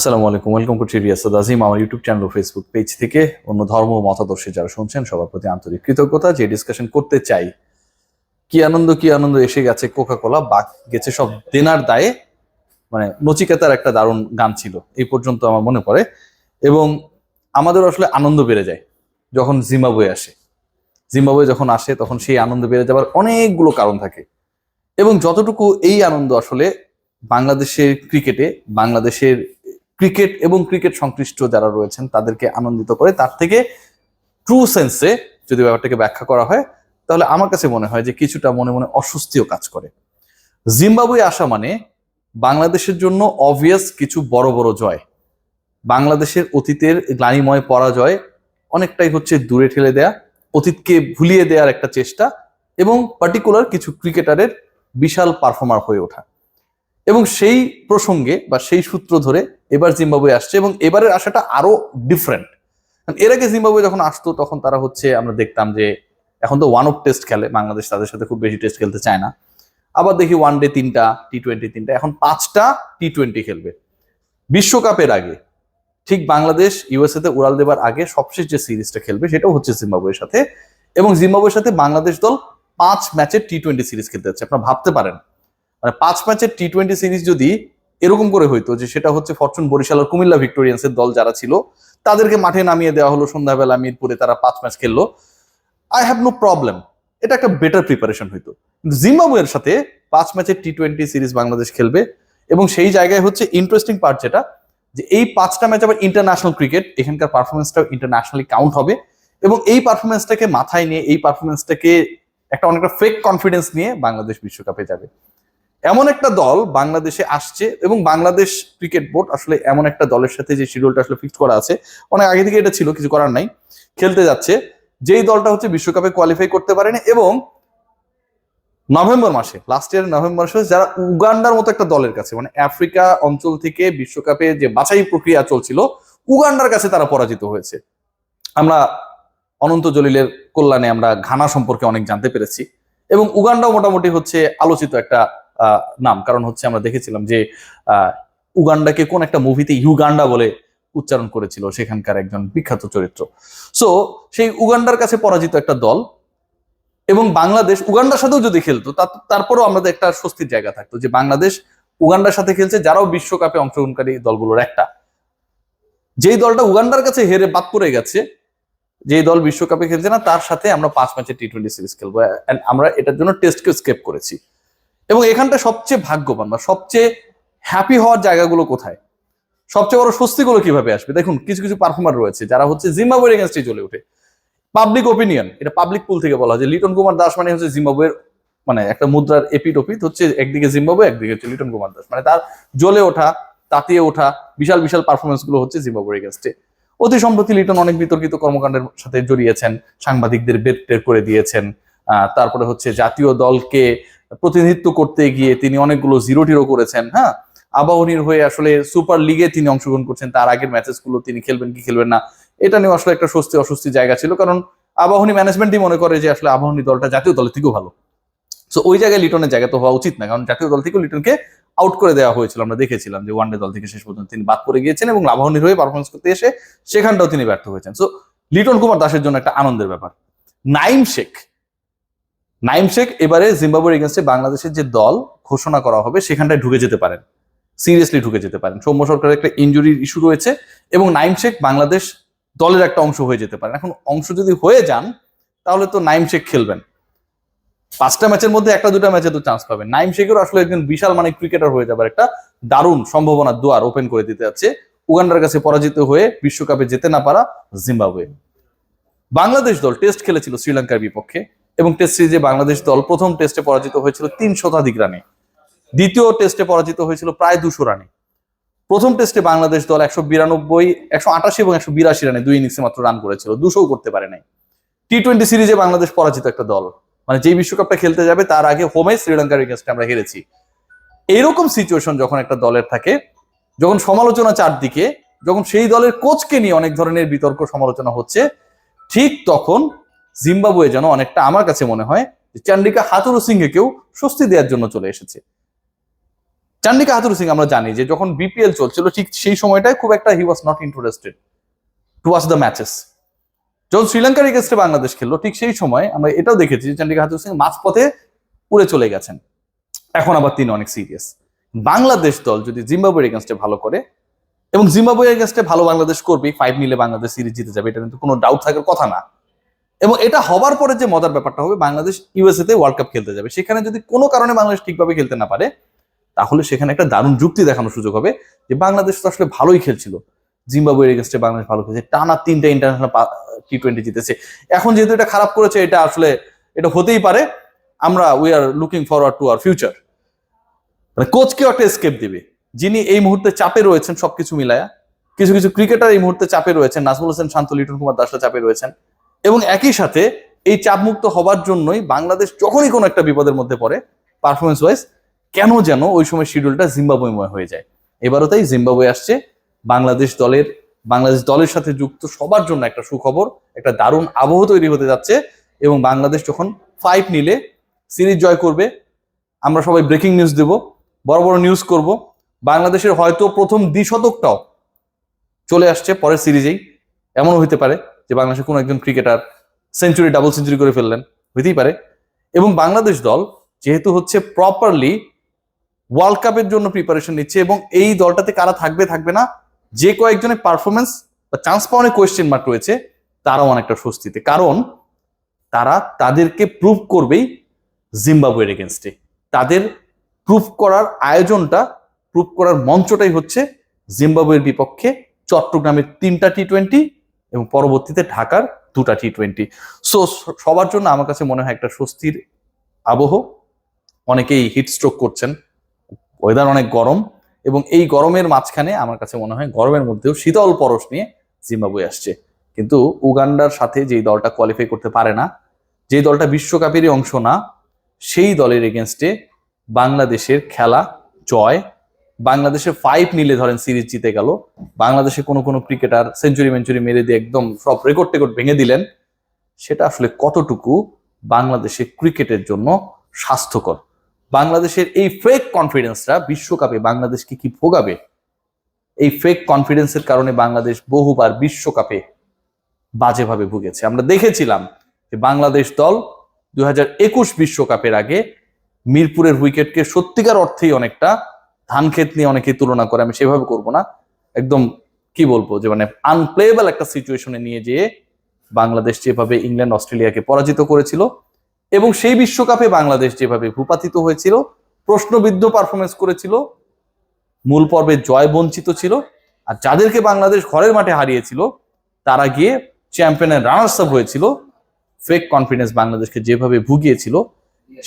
আসসালামু আলাইকুম, ওয়েলকাম করছি রিয়াসাদ আজিম, আমার ইউটিউব চ্যানেল ও ফেসবুক পেজ থেকে অন্য ধর্ম মতাদর্শে যারা শুনছেন, সবার প্রতি আন্তরিক কৃতজ্ঞতা। যে ডিসকাশন করতে চাই, কি আনন্দ কি আনন্দ এসে গেছে কোকা কোলা বাক গেছে সব দেনার দায়ে মানে নচিকেতার একটা দারুণ গান ছিল, এই পর্যন্ত আমার মনে পড়ে। এবং আমাদের আসলে আনন্দ বেড়ে যায় যখন জিম্বাবুয়ে আসে। জিম্বাবুয়ে যখন আসে, তখন সেই আনন্দ বেড়ে যাবার অনেকগুলো কারণ থাকে। এবং যতটুকু এই আনন্দ আসলে বাংলাদেশের ক্রিকেটে বাংলাদেশের ক্রিকেট এবং ক্রিকেট সংশ্লিষ্ট যারা রয়েছেন, তাদেরকে আনন্দিত করে তার থেকে ট্রু সেন্সে যদি ব্যাপারটাকে ব্যাখ্যা করা হয়, তাহলে আমার কাছে মনে হয় যে কিছুটা মনে মনে অস্বস্তিও কাজ করে। জিম্বাবুয়ে আসা মানে বাংলাদেশের জন্য অবভিয়াস কিছু বড় বড় জয়। বাংলাদেশের অতীতের গ্লানিময় পরাজয় অনেকটাই হচ্ছে দূরে ঠেলে দেয়া, অতীতকে ভুলিয়ে দেওয়ার একটা চেষ্টা এবং পার্টিকুলার কিছু ক্রিকেটারের বিশাল পারফর্মার হয়ে ওঠা। এবং সেই প্রসঙ্গে বা সেই সূত্র ধরে এবার জিম্বাবুয়ে আসছে এবং এবারের আসাটা আরও ডিফারেন্ট এর আগে জিম্বাবুয়ে যখন আসতো, তখন তারা হচ্ছে আমরা দেখতাম যে এখন তো ওয়ান অফ টেস্ট খেলে, বাংলাদেশ তাদের সাথে খুব বেশি টেস্ট খেলতে চায় না। আবার দেখি ওয়ান ডে তিনটা টি টোয়েন্টি তিনটা, এখন পাঁচটা টি টোয়েন্টি খেলবে। বিশ্বকাপের আগে, ঠিক বাংলাদেশ ইউএসএ তে উড়াল দেবার আগে সবশেষ যে সিরিজটা খেলবে, সেটাও হচ্ছে জিম্বাবুয়ের সাথে। এবং জিম্বাবুয়ের সাথে বাংলাদেশ দল পাঁচ ম্যাচের টি টোয়েন্টি সিরিজ খেলতে যাচ্ছে, আপনারা ভাবতে পারেন। মানে পাঁচ ম্যাচের টি টোয়েন্টি সিরিজ যদি এরকম করে হইতো যে সেটা হচ্ছে ফরচুন বরিশাল আর কুমিল্লা ভিক্টোরিয়ান্সের দল যারা ছিল, তাদেরকে মাঠে নামিয়ে দেওয়া হলো সন্ধ্যাবেলা মিরপুরে তারা পাঁচ ম্যাচ খেললো। আই হ্যাভ নো প্রবলেম এটা একটা বেটার প্রিপারেশন হইতো। জিম্বাবুয়ের সাথে পাঁচ ম্যাচের টি টোয়েন্টি সিরিজ বাংলাদেশ খেলবে এবং সেই জায়গায় হচ্ছে ইন্টারেস্টিং পার্ট যেটা, যে এই পাঁচটা ম্যাচ আবার ইন্টারন্যাশনাল ক্রিকেট এখানকার পারফরমেন্সটাও ইন্টারন্যাশনালি কাউন্ট হবে এবং এই পারফরমেন্সটাকে মাথায় নিয়ে, এই পারফরমেন্সটাকে একটা অনেকটা ফেক কনফিডেন্স নিয়ে বাংলাদেশ বিশ্বকাপে যাবে। এমন একটা দল বাংলাদেশে আসছে এবং বাংলাদেশ ক্রিকেট বোর্ড আসলে এমন একটা দলের সাথে যে শিডিউলটা আসলে ফিক্স করা আছে, অনেক আগে থেকে এটা ছিল, কিছু করার নাই, খেলতে যাচ্ছে। যেই দলটা হচ্ছে বিশ্বকাপে কোয়ালিফাই করতে পারেনি এবং নভেম্বর মাসে লাস্ট ইয়ার নভেম্বর মাসে যারা উগান্ডার মতো একটা দলের কাছে মানে আফ্রিকা অঞ্চল থেকে বিশ্বকাপে যে বাছাই প্রক্রিয়া চলছিল, উগান্ডার কাছে তারা পরাজিত হয়েছে। আমরা অনন্ত জলিলের কল্যাণে আমরা ঘানা সম্পর্কে অনেক জানতে পেরেছি এবং উগান্ডাও মোটামুটি হচ্ছে আলোচিত একটা নাম। কারণ হচ্ছে আমরা দেখেছিলাম যে উগান্ডাকে কোন একটা মুভিতে ইউগান্ডা বলে উচ্চারণ করেছিল সেখানকার একজন বিখ্যাত চরিত্র। সো সেই উগান্ডার কাছে পরাজিত একটা দল এবং বাংলাদেশ উগান্ডার সাথেও যদি খেলতো তারপরেও আমাদের একটা স্বস্তির জায়গা থাকতো যে বাংলাদেশ উগান্ডার সাথে খেলছে যারাও বিশ্বকাপে অংশগ্রহণকারী দলগুলোর একটা। যেই দলটা উগান্ডার কাছে হেরে বাদ পড়ে গেছে, যেই দল বিশ্বকাপে খেলছে না, তার সাথে আমরা পাঁচ ম্যাচে টি টোয়েন্টি সিরিজ খেলব। আমরা এটার জন্য টেস্টকে স্কেপ করেছি। এবং এখানটা সবচেয়ে ভাগ্যবান বা সবচেয়ে হ্যাপি হওয়ার জায়গাগুলো কোথায়? সবচেয়ে বড় স্বস্তিগুলো কীভাবে আসবে? দেখুন, কিছু কিছু পারফর্মার রয়েছে যারা হচ্ছে জিম্বাবুয়ের এগেনস্টে চলে ওঠে। পাবলিক ওপিনিয়ন এটা পাবলিক পুল থেকে বলা হয়। যে লিটন কুমার দাস মানে হচ্ছে জিম্বাবুয়ের মানে একটা মুদ্রার এপিট ওপিট হচ্ছে একদিকে জিম্বাবুয়ে, একদিকে হচ্ছে লিটন কুমার দাস। মানে তার জ্বলে ওঠা, তাতিয়ে ওঠা, বিশাল বিশাল পারফরমেন্সগুলো হচ্ছে জিম্বাবুয়ের এগেনস্টে অতি সম্প্রতি লিটন অনেক বিতর্কিত কর্মকাণ্ডের সাথে জড়িয়েছেন, সাংবাদিকদের বের টের করে দিয়েছেন। তারপরে হচ্ছে জাতীয় দলকে প্রতিনিধিত্ব করতে গিয়ে তিনি অনেকগুলো জিরো টিরো করেছেন হ্যাঁ? আবাহনীর হয়ে আসলে সুপার লিগে তিনি অংশগ্রহণ করছেন, তার আগের ম্যাচেসগুলো তিনি খেলবেন কি খেলবেন না, এটা নিয়ে আসলে একটা স্বস্তি অস্বস্তি জায়গা ছিল, কারণ আবাহনী ম্যানেজমেন্টই মনে করে যে আসলে আবাহনী দলটা জাতীয় দলের থেকেও ভালো। সো ওই জায়গায় লিটনের জায়গা তো হওয়া উচিত না, কারণ জাতীয় দল থেকেও লিটনকে আউট করে দেওয়া হয়েছিল, আমরা দেখেছিলাম যে ওয়ানডে দল থেকে শেষ পর্যন্ত তিনি বাদ পড়ে গিয়েছেন এবং আবাহনীর হয়ে পারফরমেন্স করতে এসে সেখানটাও তিনি ব্যর্থ হয়েছেন। সো লিটন কুমার দাসের জন্য একটা আনন্দের ব্যাপার। নাইম শেখ নাইম শেখ এবারে জিম্বাবুয়ের এগেনস্টে বাংলাদেশের যে দল ঘোষণা করা হবে, সেখানটায় ঢুকে যেতে পারেন। সিরিয়াসলি ঢুকে যেতে পারেন। সৌম্য সরকারের একটা ইঞ্জুরির ইস্যু রয়েছে এবং নাইম শেখ বাংলাদেশ দলের একটা অংশ হয়ে যেতে পারেন। এখন অংশ যদি হয়ে যান, তাহলে তো নাইম শেখ খেলবেন। পাঁচটা ম্যাচের মধ্যে একটা দুটা ম্যাচে তো চান্স পাবেন। নাইম শেখেরও আসলে একজন বিশাল মানে ক্রিকেটার হয়ে যাবার একটা দারুণ সম্ভাবনার দুয়ার ওপেন করে দিতে যাচ্ছে। উগান্ডার কাছে পরাজিত হয়ে বিশ্বকাপে যেতে না পারা জিম্বাবুয়ে। বাংলাদেশ দল টেস্ট খেলেছিল শ্রীলঙ্কার বিপক্ষে। এবং টেস্ট সিরিজে বাংলাদেশ দল প্রথম টেস্টে পরাজিত হয়েছিল তিন শতাধিক রানে। দ্বিতীয় টেস্টে পরাজিত হয়েছিল প্রায় দুশো রানে। প্রথম টেস্টে বাংলাদেশ দল একশো বিরানব্বই, একশো আটাশি এবং একশো বিরাশি রানে দুই ইনিংসে মাত্র রান করেছিল। দুশোও করতে পারে নাই। টি টোয়েন্টি সিরিজে বাংলাদেশ পরাজিত একটা দল। মানে যেই বিশ্বকাপটা খেলতে যাবে তার আগে হোমে শ্রীলঙ্কার এগেনস্টে আমরা হেরেছি। এইরকম সিচুয়েশন যখন একটা দলের থাকে, যখন সমালোচনা চারদিকে, যখন সেই দলের কোচকে নিয়ে অনেক ধরনের বিতর্ক সমালোচনা হচ্ছে, ঠিক তখন জিম্বাবুয়ে যেন অনেকটা আমার কাছে মনে হয় যে চান্ডিকা হাতুরু সিংহে কেউ স্বস্তি দেওয়ার জন্য চলে এসেছে। চান্ডিকা হাতুরু সিং আমরা জানি যে যখন বিপিএল চলছিল, ঠিক সেই সময়টায় খুব একটা he was not interested to watch the matches যখন শ্রীলঙ্কার এগেস্টে বাংলাদেশ খেললো, ঠিক সেই সময় আমরা এটাও দেখেছি যে চান্ডিকা হাতুর সিং মাঝপথে উড়ে চলে গেছেন। এখন আবার তিনি অনেক সিরিয়াস বাংলাদেশ দল যদি জিম্বাবুয়ের এগেনস্টে ভালো করে, এবং জিম্বাবুয়ের এগেনস্টে ভালো বাংলাদেশ করবে ফাইভ নিলে বাংলাদেশ সিরিজ জিতে যাবে, এটা কিন্তু কোনো ডাউট থাকার কথা না। এবং এটা হবার পরে যে মজার ব্যাপারটা হবে, বাংলাদেশ ইউএসএ তে ওয়ার্ল্ড কাপ খেলতে যাবে। সেখানে যদি কোনো কারণে বাংলাদেশ ঠিকভাবে খেলতে না পারে, তাহলে সেখানে একটা দারুণ যুক্তি দেখানোর সুযোগ হবে যে বাংলাদেশ তো আসলে ভালোই খেলছিল। জিম্বাবুয়ের এগেনস্টে বাংলাদেশ ভালো খেলছে। টানা তিনটা ইন্টারন্যাশনাল টি টোয়েন্টি জিতেছে। এখন যেহেতু এটা খারাপ করেছে, এটা আসলে এটা হতেই পারে। আমরা we are looking forward to our future মানে কোচকেও একটা স্কেপ দিবে। যিনি এই মুহূর্তে চাপে রয়েছেন সবকিছু মিলায়া। কিছু কিছু ক্রিকেটার এই মুহূর্তে চাপে রয়েছেন। নাজমুল হোসেন, শান্ত, লিটন কুমার দাসরা চাপে রয়েছেন। এবং একই সাথে এই চাপমুক্ত হবার জন্যই বাংলাদেশ যখনই কোনো একটা বিপদের মধ্যে পড়ে পারফরমেন্স ওয়াইজ কেন যেন ওই সময় শিডিউলটা জিম্বাবুয়েময় হয়ে যায়। এবারও তাই জিম্বাবুয়ে আসছে। বাংলাদেশ দলের বাংলাদেশ দলের সাথে যুক্ত সবার জন্য একটা সুখবর, একটা দারুণ আবহ তৈরি হতে যাচ্ছে এবং বাংলাদেশ যখন ফাইভ নিলে সিরিজ জয় করবে, আমরা সবাই ব্রেকিং নিউজ দেব, বড় বড় নিউজ করব। বাংলাদেশের হয়তো প্রথম দ্বিশতকটাও চলে আসছে পরের সিরিজেই। এমনও হইতে পারে। যে বাংলাদেশের কোনো একজন ক্রিকেটার সেঞ্চুরি ডাবল সেঞ্চুরি করে ফেললেন, হইতেই পারে। এবং বাংলাদেশ দল যেহেতু হচ্ছে প্রপারলি ওয়ার্ল্ড কাপের জন্য প্রিপারেশন নিচ্ছে এবং এই দলটাতে কারা থাকবে থাকবে না, যে কয়েকজনের পারফরমেন্স বা চান্স পাওয়ার কোয়েশ্চেন মার্ক রয়েছে, তারাও অনেকটা স্বস্তিতে। কারণ তারা তাদেরকে প্রুভ করবেই জিম্বাবুয়ের এগেনস্টে তাদের প্রুফ করার আয়োজনটা প্রুফ করার মঞ্চটাই হচ্ছে জিম্বাবুয়ের বিপক্ষে চট্টগ্রামের তিনটা টি টোয়েন্টি এবং পরবর্তীতে ঢাকার দুটা টি টোয়েন্টি সো সবার জন্য আমার কাছে মনে হয় একটা স্বস্তির আবহ। অনেকেই হিট স্ট্রোক করছেন ওয়েদার অনেক গরম এবং এই গরমের মাঝখানে আমার কাছে মনে হয় গরমের মধ্যেও শীতল পরশ নিয়ে জিম্বাবুয়ে আসছে। কিন্তু উগান্ডার সাথে যেই দলটা কোয়ালিফাই করতে পারে না যে দলটা বিশ্বকাপেরই অংশ না, সেই দলের এগেনস্টে বাংলাদেশের খেলা জয় বাংলাদেশের ফাইভ নিলে ধরেন সিরিজ জিতে গেল, বাংলাদেশে কোনো কোনো ক্রিকেটার সেঞ্চুরি মেঞ্চুরি মেরে দিয়ে একদম সব রেকর্ড টেকর্ড ভেঙে দিলেন, সেটা আসলে কতটুকু বাংলাদেশের ক্রিকেটের জন্য স্বাস্থ্যকর? বাংলাদেশের এই ফেক কনফিডেন্সটা বিশ্বকাপে বাংলাদেশকে কি ভোগাবে? এই ফেক কনফিডেন্সের কারণে বাংলাদেশ বহুবার বিশ্বকাপে বাজেভাবে ভুগেছে। আমরা দেখেছিলাম যে বাংলাদেশ দল দুই বিশ্বকাপের আগে মিরপুরের উইকেটকে সত্যিকার অর্থেই অনেকটা ধান ক্ষেত নিয়ে অনেকে তুলনা করে, আমি সেভাবে করব না। একদম কি বলব যে মানে আনপ্লেয়েবল একটা সিচুয়েশনে নিয়ে যেয়ে বাংলাদেশ যেভাবে ইংল্যান্ড অস্ট্রেলিয়াকে পরাজিত করেছিল এবং সেই বিশ্বকাপে বাংলাদেশ যেভাবে ভূপাতিত হয়েছিল, প্রশ্নবিদ্ধ পারফরমেন্স করেছিল, মূল পর্বে জয় বঞ্চিত ছিল আর যাদেরকে বাংলাদেশ ঘরের মাঠে হারিয়েছিল, তারা গিয়ে চ্যাম্পিয়নের রানার্স আপ হয়েছিল। ফেক কনফিডেন্স বাংলাদেশকে যেভাবে ভুগিয়েছিল,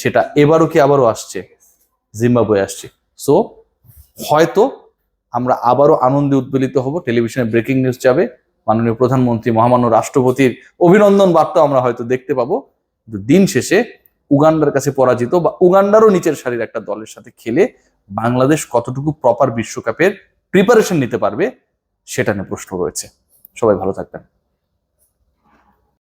সেটা এবারও কি আবারও আসছে? জিম্বাবুয়ে আসছে। সো হয়তো আমরা আবারও আনন্দে উদ্বেলিত হব, টেলিভিশনে ব্রেকিং নিউজ যাবে, মাননীয় প্রধানমন্ত্রী, মহামান্য রাষ্ট্রপতির অভিনন্দন বার্তা আমরা হয়তো দেখতে পাবো। কিন্তু দিন শেষে উগান্ডার কাছে পরাজিত বা উগান্ডারও নিচের সারির একটা দলের সাথে খেলে বাংলাদেশ কতটুকু প্রপার বিশ্বকাপের প্রিপারেশন নিতে পারবে, সেটা নিয়ে প্রশ্ন রয়েছে। সবাই ভালো থাকবেন।